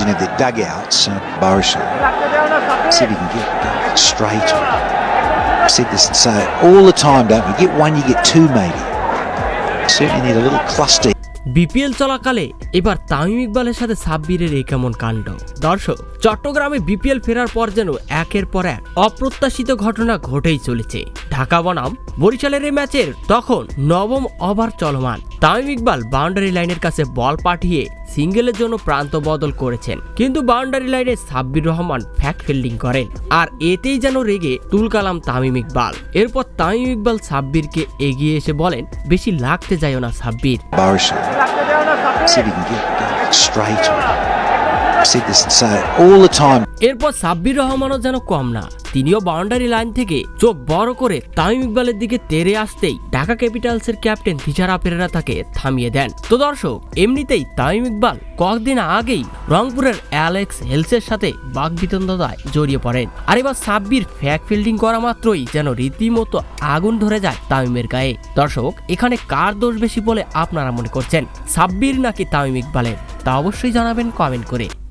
changing of the dugouts. Uh, Boris see if he can get straight. I've said this uh, all the time, don't we? Get one, you get two, maybe. Certainly need a little cluster. BPL চলাকালে এবার তামিম ইকবালের সাথে সাব্বিরের এই কেমন কাণ্ড দর্শক চট্টগ্রামে বিপিএল ফেরার পর যেন একের পর এক অপ্রত্যাশিত ঘটনা ঘটেই চলেছে ঢাকা বনাম বরিশালের এই ম্যাচের তখন নবম ওভার চলমান তামিম ইকবাল বাউন্ডারি লাইনের কাছে বল পাঠিয়ে সিঙ্গেলের জন্য প্রান্ত বদল করেছেন। কিন্তু বাউন্ডারি লাইনে সাব্বির রহমান ফ্যাক ফিল্ডিং করেন। আর এতেই যেন রেগে তুলকালাম তামিম ইকবাল। এরপর তামিম ইকবাল সাব্বিরকে এগিয়ে এসে বলেন, বেশি লাগতে যায় না সাব্বির। এরপর সাব্বির রহমানও যেন কম না। তিনিও বাউন্ডারি লাইন থেকে চোখ বড় করে তামিম ইকবালের দিকে তেরে আসতেই ঢাকা ক্যাপিটালসের ক্যাপ্টেন তিশারা পেরেরা তাকে থামিয়ে দেন। তো দর্শক, এমনিতেই তামিম ইকবাল কয়েকদিন আগেই রংপুরের অ্যালেক্স হেলসের সাথে বাগবিতন্দতায় জড়িয়ে পড়েন। আর এবার সাব্বির ফ্যাক ফিল্ডিং করা মাত্রই যেন রীতিমতো আগুন ধরে যায় তামিমের গায়ে। দর্শক, এখানে কার দোষ বেশি বলে আপনারা মনে করছেন? সাব্বির নাকি তামিম ইকবালের? তা অবশ্যই জানাবেন কমেন্ট করে।